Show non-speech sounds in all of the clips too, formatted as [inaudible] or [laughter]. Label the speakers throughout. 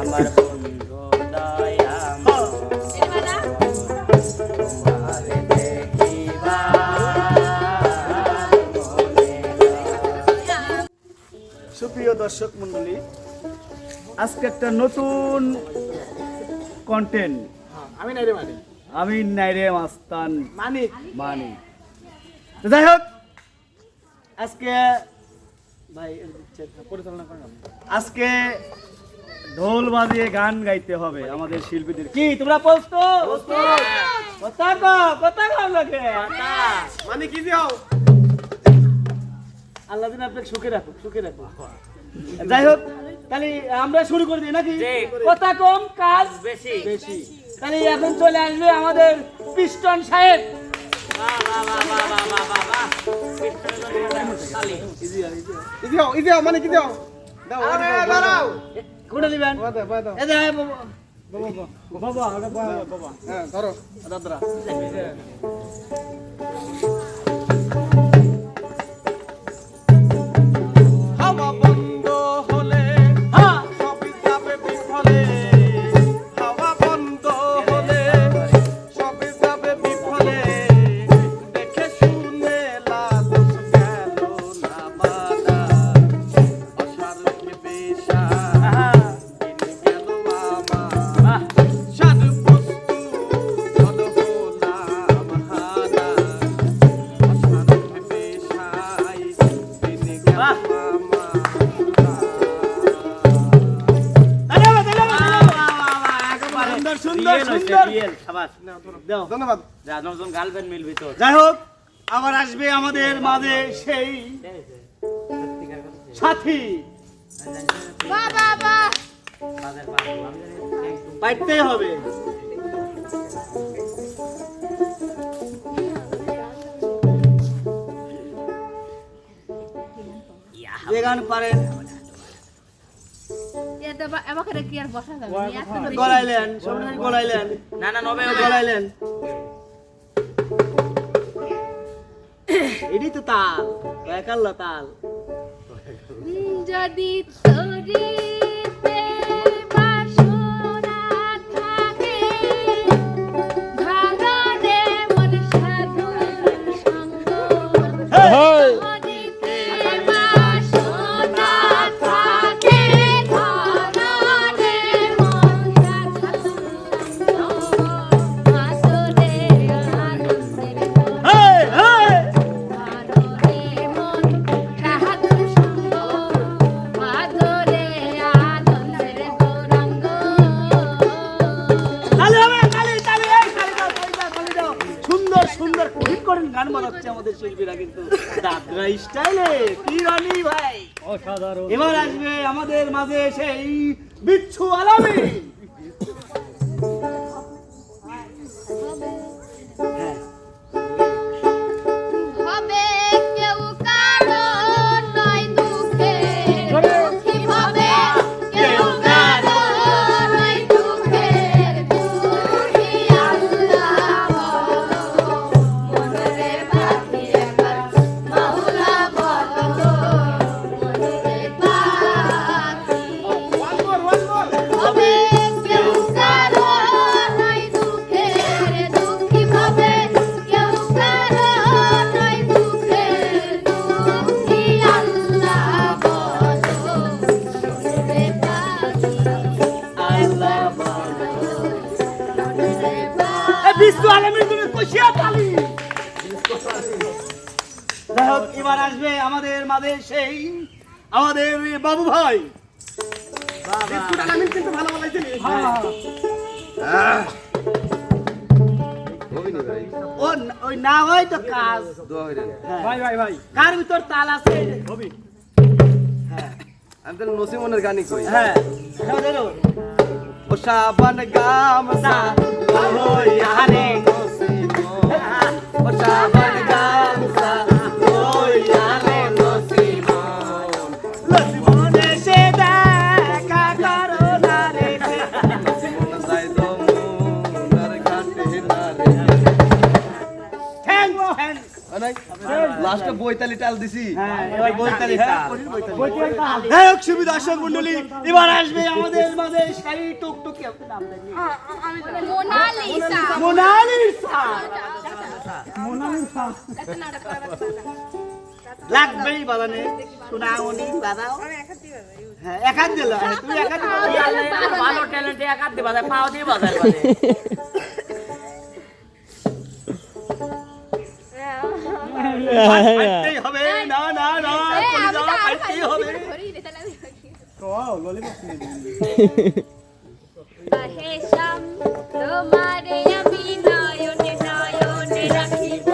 Speaker 1: আমার বন্ধু সুপ্রিয় দর্শক মন্ডলী আজকে একটা নতুন কন্টেন্ট
Speaker 2: আমি নাই রে মানে।
Speaker 1: আমি নাইরে মাস্তান।
Speaker 2: মানিক
Speaker 1: মানি। যাই হোক আজকে ভাই
Speaker 2: পরিচালনা করেন আপনি।
Speaker 1: আজকে ঢোল বাজিয়ে গান গাইতে হবে আমাদের শিল্পীদের। কি তোমরা প্রস্তুত? কথা কও কথা কও লোকে
Speaker 2: মানে কি দিও
Speaker 1: আল্লাহ দিন আপনাকে সুখে রাখো সুখে রাখো যাই হোক তাহলে আমরা শুরু করে দিই নাকি? কথা কম কাজ বেশি। বেশি। তাহলে এখন চলে আসবে আমাদের পিস্টন সাহেব।
Speaker 2: মানে কি দিও দাঁড়াও
Speaker 1: কোনটা দিবেন বাবা
Speaker 2: বাবা হ্যাঁ ধরো
Speaker 1: দাদরা
Speaker 2: ধন্যবাদ।
Speaker 1: গার্লফ্রেন্ড মিলবি তো যাই হোক আবার আসবে আমাদের মাঝে সেই সাথী। পাইতে হবে। যে গান পারেন
Speaker 3: আমাকে কি আর বসা যাবে? না, এত বেশি-
Speaker 1: গলাইলেন সবাই গলাইলেন।
Speaker 4: না না নবে
Speaker 1: গলাইলেন। এটাই তো তাল একাল্লা তাল।
Speaker 3: যদি তরিতে
Speaker 1: শিল্পীরা কিন্তু দাদরা স্টাইলে কি রানি ভাই। অসাধারণ। এবার আসবে আমাদের মাঝে সেই বিচ্ছু আলামি। বিচ্ছু আলামির তুমি কষিয়া তালি যাই হোক এবার আসবে আমাদের মাঝে সেই আমাদের বাবু ভাই।
Speaker 2: আমি কিন্তু ভালো বলাইছি
Speaker 1: ও ন- ওই না হয় তো কাজ। হ্যাঁ।
Speaker 2: ভাই ভাই ভাই।
Speaker 1: কার ভিতর তাল আছে? হবি
Speaker 2: আমি নসিমনের গানই কই
Speaker 1: হ্যাঁ। এটাও
Speaker 2: সাবান গামসা
Speaker 1: ওই আরে
Speaker 2: ও সাবান গামসা ওই লাস্টে বইতালি টাল দিছি।
Speaker 1: হ্যাঁ এবার বইতালি হ্যাঁ কঠিন বইতালি হ্যাঁ সুবি দর্শক মন্ডলী এবার আসবে আমাদের মাঝে সেই টুকটুকি আপনার নাম দেন।
Speaker 3: মোনালিসা।
Speaker 1: মোনালিসা। লাগবেই বাজানে সোনামণি বাজাও। হ্যাঁ এক হাত দিল তুমি এক হাত দিল
Speaker 4: ভালো ট্যালেন্টে এক হাত পাও দিয়ে বাজায়।
Speaker 1: হবে। না না না হবে।
Speaker 3: তোমারে আমি নয়নে নয়নে রাখিব।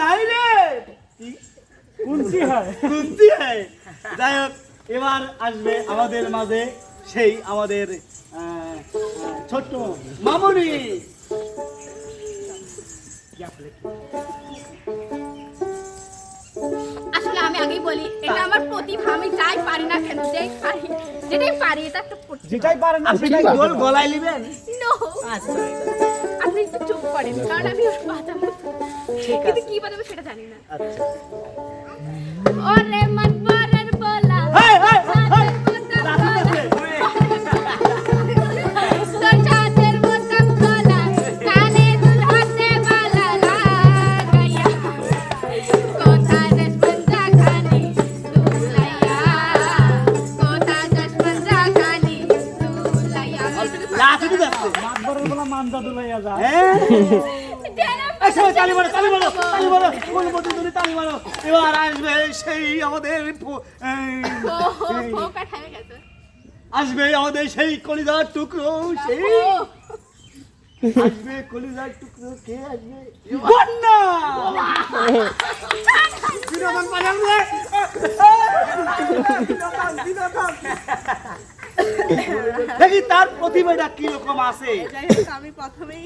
Speaker 3: নাই
Speaker 1: রে। কুঞ্চি হয়। হয়। যাই হোক এবার আসবে আমাদের মাঝে সেই আমাদের ছোট্ট মামুনি।
Speaker 3: আগেই বলি এটা আমার প্রতিভা আমি যাই পারি না কেন যাই পারি যেটাই পারি এটা একটা প্রতিভা
Speaker 1: যেটাই পারেন আপনি কি গোল গলায় নেবেন?
Speaker 3: নো আপনি একটু চুপ করেন কারণ আমি ওর বাজাবো কিন্তু কি বাজাবো সেটা জানি না।
Speaker 1: আচ্ছা।
Speaker 3: ওরে
Speaker 1: আসবে সেই আমাদের। [laughs] আসবে আমাদের সেই কলিদার টুকরো সেই আসবে কলিদার টুকরো কে আসবে বন্যা বিনোদন বাজার রে। দেখি তার প্রতিভাটা কি রকম আছে
Speaker 5: আমি প্রথমেই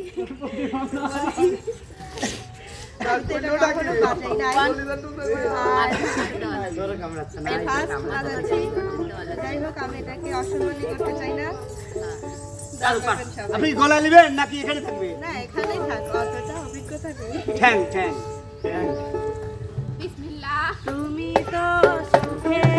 Speaker 5: যাই হোক আমি এটাকে অসম্মানী করতে চাই না।
Speaker 1: আপনি গলা নেবেন নাকি এখানে থাকবে
Speaker 5: না এখানেই থাক অতটা অভিজ্ঞতা নেই
Speaker 1: ঠ্যাং ঠ্যাং
Speaker 3: বিসমিল্লাহ।
Speaker 5: তুমি তো সুখে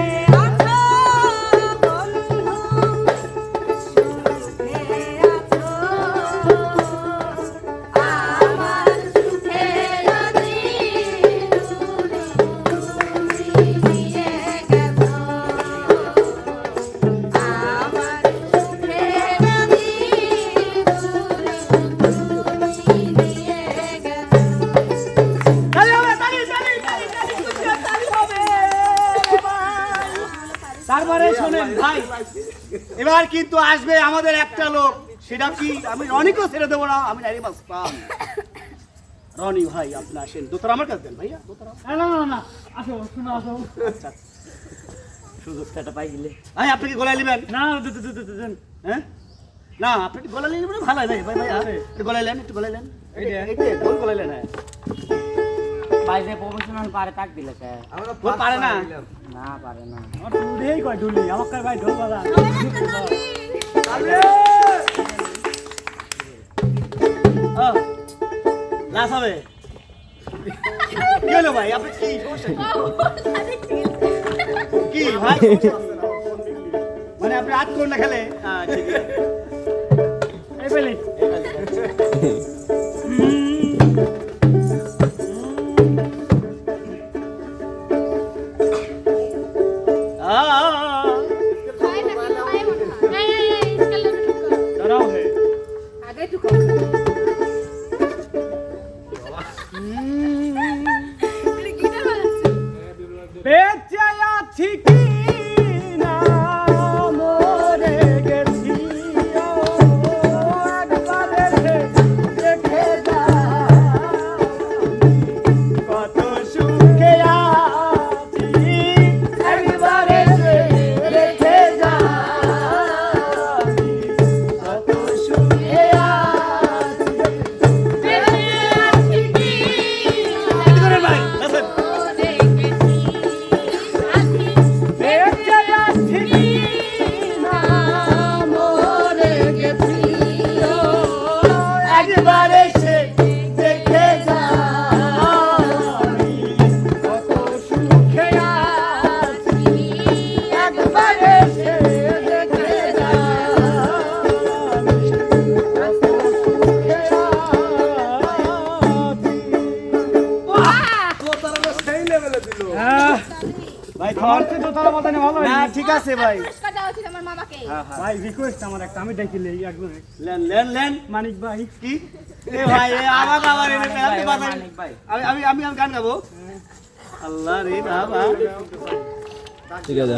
Speaker 1: কিন্তু আসবে আমাদের একটা লোক। সেটা কি? আমি রনিকেও ছেড়ে দেবো না। আমি ডাইরেক্ট বাঁচতাম রনি ভাই আপনি আসেন। দোতরা আমার কাছে দেন ভাইয়া দোতরা।
Speaker 4: না না না আসো শোনো আসো।
Speaker 1: আচ্ছা
Speaker 4: সুযোগটা পাই গেলে
Speaker 1: ভাই আপনি কি গলায় নেবেন?
Speaker 4: না
Speaker 1: হ্যাঁ? না আপনি গলায় নেবেন? ভালো ভাই ভাই ভাই। একটু গলায় নেন একটু গলায় নেন। এইটা এইটা গোল গলায় নেন। হ্যাঁ
Speaker 4: বাইরে প্রফেশনাল পারে তাক দিলে স্যার
Speaker 1: গোল পারে না?
Speaker 4: না পারে না।
Speaker 2: আমার টুডেই কয় ঢুলি আমার ভাই ঢোল বাজা
Speaker 1: লাস হবে। হলো ভাই আপনি কি সমস্যা কি? কি ভাই? মানে আপনি হাত করুন না খেলে? হ্যাঁ, ঠিক আছে।
Speaker 4: এই পেলে
Speaker 2: আছি ভাই খাওয়াতে তো তার মত নেই ভালো না ঠিক আছে ভাই।
Speaker 3: কাটা উচিত আমার মামাকে।
Speaker 2: হ্যাঁ, হ্যাঁ।
Speaker 5: ভাই রিকোয়েস্ট আমার একটা আমি দেখি লই একবার
Speaker 2: লেন লেন লেন।
Speaker 5: মানিক ভাই।
Speaker 2: কি? এ ভাই এ আবার আবার এনে
Speaker 4: পেলাতে বাজার
Speaker 2: আমি আমি আমি গান গাবো। আল্লাহ রে বাবা।
Speaker 1: ঠিক আছে।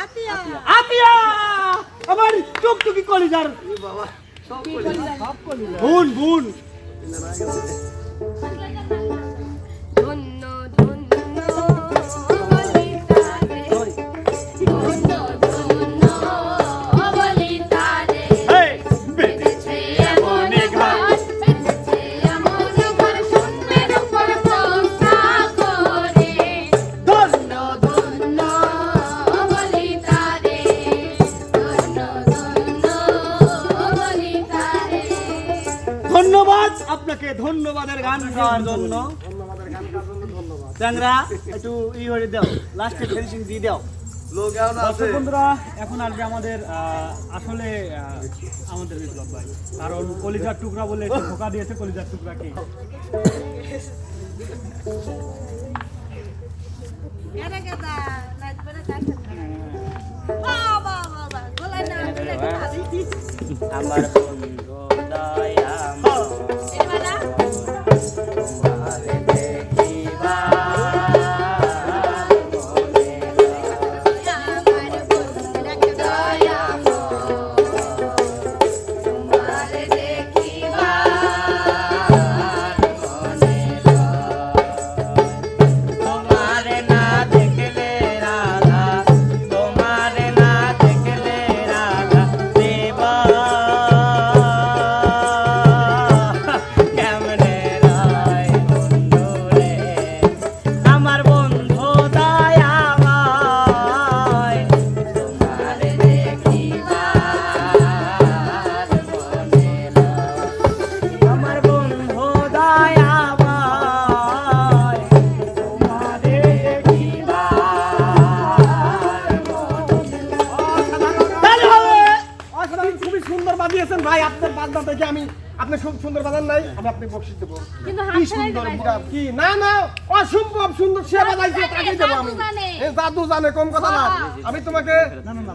Speaker 6: আতিয়া।
Speaker 2: আতিয়া! আমার টুকটুকি কলিজার।
Speaker 5: বাবা সব
Speaker 2: বুন বুন।
Speaker 3: ধন্য
Speaker 2: আপনাকে ধন্যবাদের গান গাওয়ার জন্য।
Speaker 5: ধন্যবাদের গান গাওয়ার জন্য ধন্যবাদ।
Speaker 2: চ্যাংরা একটু ই করে দাও লাস্টে ফিনিশিং দিয়ে দাও।
Speaker 7: বন্ধুরা এখন আসবে আমাদের আসলে আমাদের বিপ্লব ভাই। কারণ কলিজার টুকরা বলে ধোকা দিয়েছে কলিজার টুকরাকে।
Speaker 4: আমার বন্ধু দয়া
Speaker 5: আপনার আমি আপনি খুব সুন্দর বাজান নাই আমি আপনি বকশিস দেবো। কি সুন্দর কি? না না অসম্ভব সুন্দর সে বাজাইছে তাকে দেবো আমি।
Speaker 3: জানে।
Speaker 5: এ জাদু জানে কম কথা না। আমি তোমাকে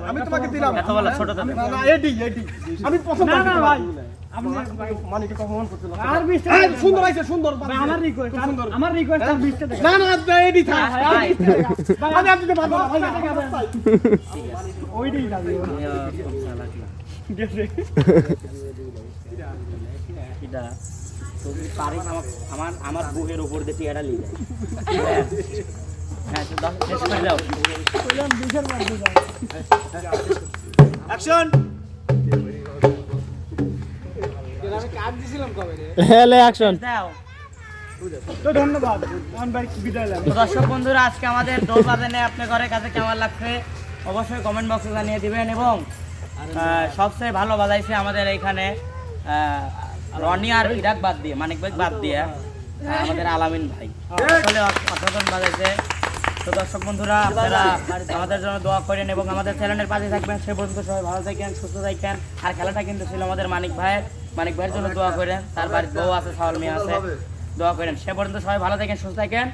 Speaker 5: আমি তোমাকে দিলাম।
Speaker 2: এত বলা ছোট
Speaker 5: না না এডি এডি। আমি পছন্দ
Speaker 7: না, না, ভাই।
Speaker 5: হ্যাঁ,
Speaker 7: দেবেন।
Speaker 5: সুন্দর হয়েছে সুন্দর
Speaker 7: ভাই। আমার
Speaker 5: সুন্দর
Speaker 7: আমার
Speaker 4: এটা পারিস বুকের উপর দিয়ে টিয়াটা নিয়ে যায় হ্যাঁ
Speaker 7: যাও
Speaker 2: অ্যাকশন
Speaker 7: তো ধন্যবাদ
Speaker 4: দর্শক বন্ধুরা আজকে আমাদের দোল বাজানে আপনার ঘরের কাছে কেমন লাগছে অবশ্যই কমেন্ট বক্সে জানিয়ে দিবেন এবং সবচেয়ে ভালো বাজাইছে আমাদের এইখানে রনি আর ইরাক বাদ দিয়ে, মানিক ভাই বাদ দিয়ে আমাদের আলামিন ভাই। আসলে অসাধারণ বাজাইছে। তো দর্শক বন্ধুরা, আপনারা আমাদের জন্য দোয়া করেন এবং আমাদের চ্যানেলের পাশে থাকবেন। সে পর্যন্ত সবাই ভালো থাকেন, সুস্থ থাকেন। আর খেলাটা কিন্তু ছিল আমাদের মানিক ভাইয়ের। মানিক ভাইয়ের জন্য দোয়া করেন। তার বাড়ির বউ আছে সাউল মিয়া আছে। দোয়া করেন। সে পর্যন্ত সবাই ভালো থাকেন, সুস্থ থাকেন।